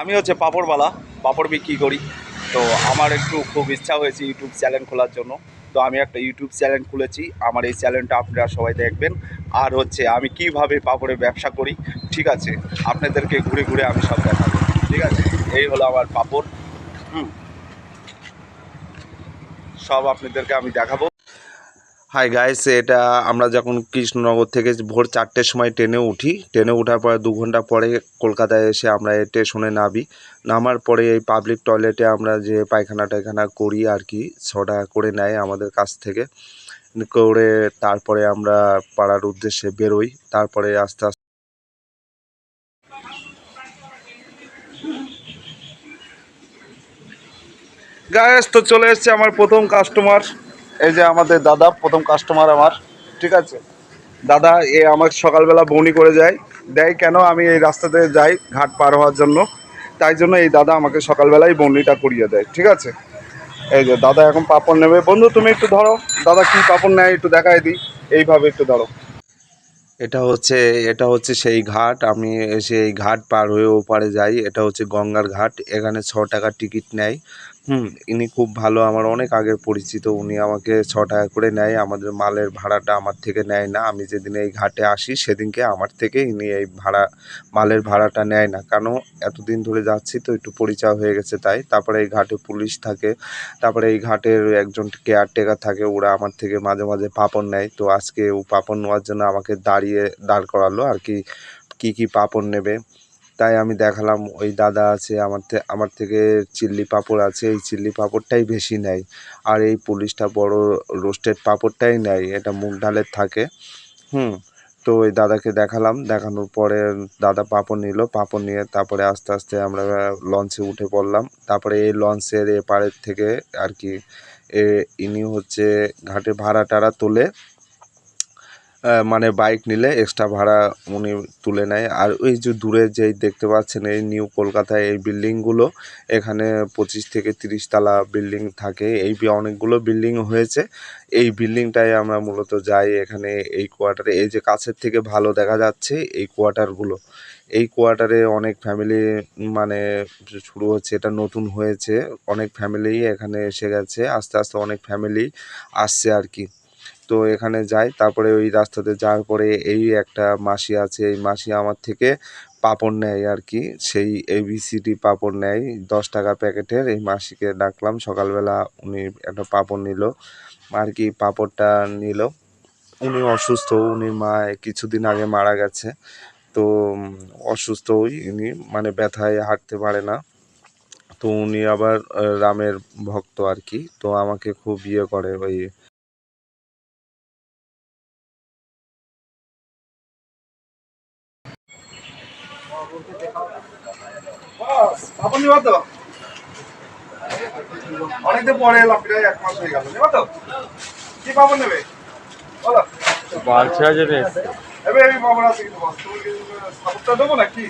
আমি হচ্ছে পাঁপড়ওয়ালা, পাঁপড় বিক্রি করি। তো আমার একটু খুব ইচ্ছা হয়েছে ইউটিউব চ্যানেল খোলার জন্য। তো আমি একটা ইউটিউব চ্যানেল খুলেছি, আমার এই চ্যানেলটা আপনারা সবাই দেখবেন। আর হচ্ছে আমি কীভাবে পাঁপড়ের ব্যবসা করি, ঠিক আছে? আপনাদেরকে ঘুরে ঘুরে আমি সব দেখাবো, ঠিক আছে? এই হলো আমার পাপড়, হুম। সব আপনাদেরকে আমি দেখাবো। হাই গাইস এটা আমরা যখন কৃষ্ণনগর থেকে ভোর চারটের সময় ট্রেনে উঠি। ট্রেনে ওঠার পরে দু ঘণ্টা পরে কলকাতায় এসে আমরা এই স্টেশনে নামি। নামার পরে এই পাবলিক টয়লেটে আমরা যে পায়খানা টায়খানা করি আর কি ছটা করে নেয় আমাদের কাছ থেকে। করে তারপরে আমরা পাড়ার উদ্দেশ্যে বেরোই। তারপরে আস্তে আস্তে গায়েস তো চলে এসছে আমার প্রথম কাস্টমার এই যে আমাদের দাদা, প্রথম কাস্টমার আমার, ঠিক আছে? দাদা, এ আমার সকালবেলা বনি করে যায়। দেয় কেন? আমি এই রাস্তাতে যাই ঘাট পার হওয়ার জন্য। তাই জন্য এই দাদা আমাকে সকালবেলায় বনিটা করিয়ে দেয়, ঠিক আছে? এই যে দাদা এখন পাপড় নেবে। বন্ধু, তুমি একটু ধরো। দাদা কি পাপড় নেয় একটু দেখাই দিই। এইভাবে একটু ধরো। এটা হচ্ছে এটা হচ্ছে সেই ঘাট। আমি এসে এই ঘাট পার হয়ে ওপারে যাই। এটা হচ্ছে গঙ্গার ঘাট। এখানে ছ টাকা টিকিট নেয়। হুম। ইনি খুব ভালো আমার অনেক আগের পরিচিত। উনি আমাকে ছ টাকা করে নেয়। আমাদের মালের ভাড়াটা আমার থেকে নেয় না। আমি যেদিন এই ঘাটে আসি সেদিনকে আমার থেকে ইনি এই ভাড়া মালের ভাড়াটা নেয় না। কেন? এতদিন ধরে যাচ্ছি তো একটু পরিচয় হয়ে গেছে তাই। তারপরে এই ঘাটে পুলিশ থাকে। তারপরে এই ঘাটের একজন কেয়ারটেকার থাকে। ওরা আমার থেকে মাঝে মাঝে পাপড় নেয়। তো আজকে ও পাপড় নেওয়ার জন্য আমাকে দাঁড়িয়ে দাঁড় করালো আর কি, কী কী পাপড় নেবে। তাই আমি দেখালাম, ওই দাদা আছে, আমার থে- আমার থেকে চিল্লি পাঁপড় আছে, এই চিল্লি পাঁপড়টাই বেশি নেয়। আর এই পুলিশটা বড় রোস্টেড পাঁপড়টাই নেয়, এটা মুগ ডালের থাকে। হুম, তো ওই দাদাকে দেখালাম, দেখানোর পরে দাদা পাঁপড় নিল, পাঁপড় নিয়ে তারপরে আস্তে আস্তে আমরা লঞ্চে উঠে পড়লাম। তারপরে এই লঞ্চের এপারের থেকে আর কি, এ, ইনি হচ্ছে ঘাটে ভাড়া টাড়া তোলে মানে বাইক নিলে এক্সট্রা ভাড়া উনি তুলে নেয়। আর ওই যে দূরে যেই দেখতে পাচ্ছেন, এই নিউ কলকাতায় এই বিল্ডিংগুলো এখানে পঁচিশ থেকে তিরিশ তালা বিল্ডিং থাকে। এই অনেকগুলো বিল্ডিং হয়েছে। এই বিল্ডিংটায় আমরা মূলত যাই এখানে এই কোয়ার্টারে এই যে কাছের থেকে ভালো দেখা যাচ্ছে এই কোয়ার্টারগুলো এই কোয়ার্টারে অনেক ফ্যামিলি মানে শুরু হচ্ছে, এটা নতুন হয়েছে। অনেক ফ্যামিলি এখানে এসে গেছে, আস্তে আস্তে অনেক ফ্যামিলি আসছে আর কি। তো এখানে যাই, তারপরে ওই রাস্তাতে যাওয়ার পরে এই একটা মাসি আছে, এই মাসি আমার থেকে পাপড় নেয় আর কি। সেই এবিসিডি পাপড় নেয়, দশ টাকা প্যাকেটের, এই মাসিকে ডাকলাম, সকালবেলা উনি একটা পাপড় নিল, আর কি পাপড়টা নিল। উনি অসুস্থ, উনি মা কিছুদিন আগে মারা গেছে, তো অসুস্থ ওই উনি মানে ব্যথায় হাঁটতে পারে না। তো উনি আবার রামের ভক্ত আর কি, তো আমাকে খুব ইয়ে করে ওই পাপন নিবা তো। অনেকদিন পরে এলাম প্রায় এক মাস হয়ে গেল নিবা তো। কি পাপন নেবে? বলো। বালছে আছে রে এবে এই পাপন আছে কিন্তু বস তুমি সাপোর্টটা দেবো না কি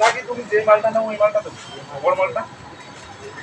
নাকি তুমি যে মালটা নাও ওই মালটা দেবো? বড় মালটা এই যে,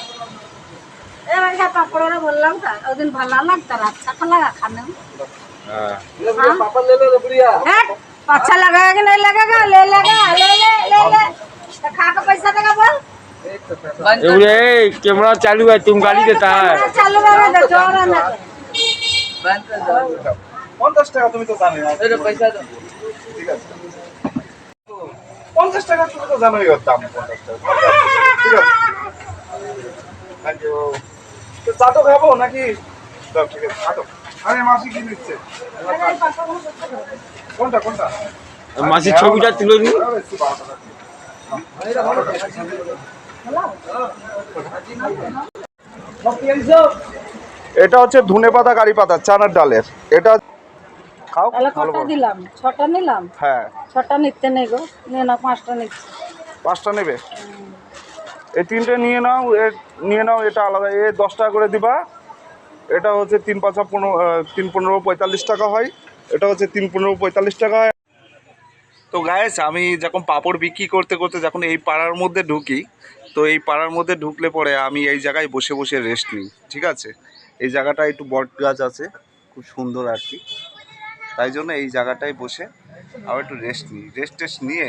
এবার क्या पापड़ वाला बोल रहा था उस दिन भला लगता रहा अच्छा तो लगा खाने में হ্যাঁ पापा ले लो बढ़िया हैं? अच्छा लगेगा कि नहीं लगेगा ले लेगा ले ले ले ले तो खा के पैसा देगा बोल बंद এগুলো এই ক্যামেরা চালু है तुम गाली देता है कैमरा चालू रहे तो जोर है ना बंद कर दो পঞ্চাশ টাকা তুমি তো জানোই না। अरे पैसा दो ঠিক আছে পঞ্চাশ টাকা তুমি তো জানোই ওর দাম পঞ্চাশ টাকা ঠিক আছে থ্যাংক ইউ তো চাটো খাব নাকি? ঠিক আছে চাটো আরে মাসি কি দিচ্ছে? কোনটা কোনটা? মাসির ছবিটা তুলে নি দিও। এটা হচ্ছে ধনে পাতা কারি পাতা চানার ডালের। এটা খাও কটা দিলাম? ছটা নিলাম? হ্যাঁ। ছটা নিতে নেই গো। নিয়ে না পাঁচটা নিচ্ছি। পাঁচটা নেবে? এই তিনটে নিয়ে নাও, এ নিয়ে নাও, এটা আলাদা। এ দশ টাকা করে দিবা। এটা হচ্ছে তিন পাঁচা পনেরো তিন পনেরো পঁয়তাল্লিশ টাকা হয়। এটা হচ্ছে তিন পনেরো পঁয়তাল্লিশ টাকা হয়। তো গায়েস আমি যখন পাপড় বিক্রি করতে করতে যখন এই পাড়ার মধ্যে ঢুকি, তো এই পাড়ার মধ্যে ঢুকলে পরে আমি এই জায়গায় বসে বসে রেস্ট নিই, ঠিক আছে? এই জায়গাটা একটু বট গাছ আছে, খুব সুন্দর আর কি। তাই জন্য এই জায়গাটায় বসে আবার একটু রেস্ট নিই। রেস্ট টেস্ট নিয়ে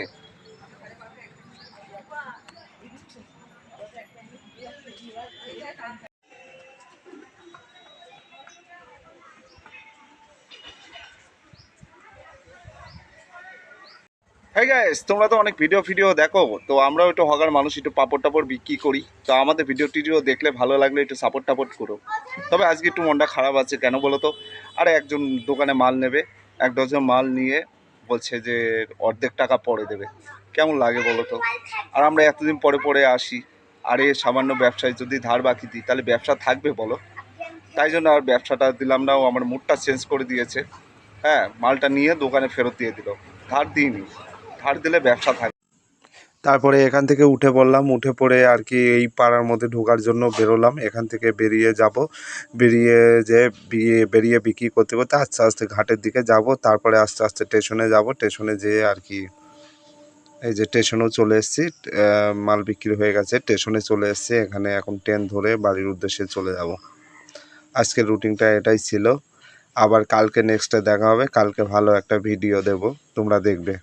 হ্যাঁ গাইস তোমরা তো অনেক ভিডিও ফিডিও দেখো, তো আমরাও একটু হগার মানুষ, একটু পাপড় টাপড় বিক্রি করি। তো আমাদের ভিডিও টিডিও দেখলে ভালো লাগলে একটু সাপোর্ট টাপোর্ট করো। তবে আজকে একটু মনটা খারাপ আছে, কেন বলো তো? আরে একজন দোকানে মাল নেবে, এক ডজন মাল নিয়ে বলছে যে অর্ধেক টাকা পরে দেবে। কেমন লাগে বলো তো? আর আমরা এতদিন পরে পরে আসি। আর সামান্য ব্যবসায় যদি ধার বাকি দিই, তাহলে ব্যবসা থাকবে বলো। তাই জন্য আর ব্যবসাটা দিলাম না, ও আমার মুডটা চেঞ্জ করে দিয়েছে। হ্যাঁ মালটা নিয়ে দোকানে ফেরত দিয়ে দিল। ধার দিইনি। ধার দিলে ব্যবসা থাকে তারপরে এখান থেকে উঠে পড়লাম, উঠে পড়ে আর কি এই পাড়ার মধ্যে ঢোকার জন্য বেরোলাম। এখান থেকে বেরিয়ে যাব। বেরিয়ে যে বেরিয়ে বিক্রি করতে করতে আস্তে আস্তে ঘাটের দিকে যাব। তারপরে আস্তে আস্তে স্টেশনে যাব। স্টেশনে যেয়ে আর কি এই যে স্টেশনেও চলে এসেছি মাল বিক্রি হয়ে গেছে, স্টেশনে চলে এসেছি, এখানে এখন ট্রেন ধরে বাড়ির উদ্দেশ্যে চলে যাব। আজকের রুটিনটা এটাই ছিল। আবার কালকে নেক্সটে দেখা হবে, কালকে ভালো একটা ভিডিও দেব, তোমরা দেখবে।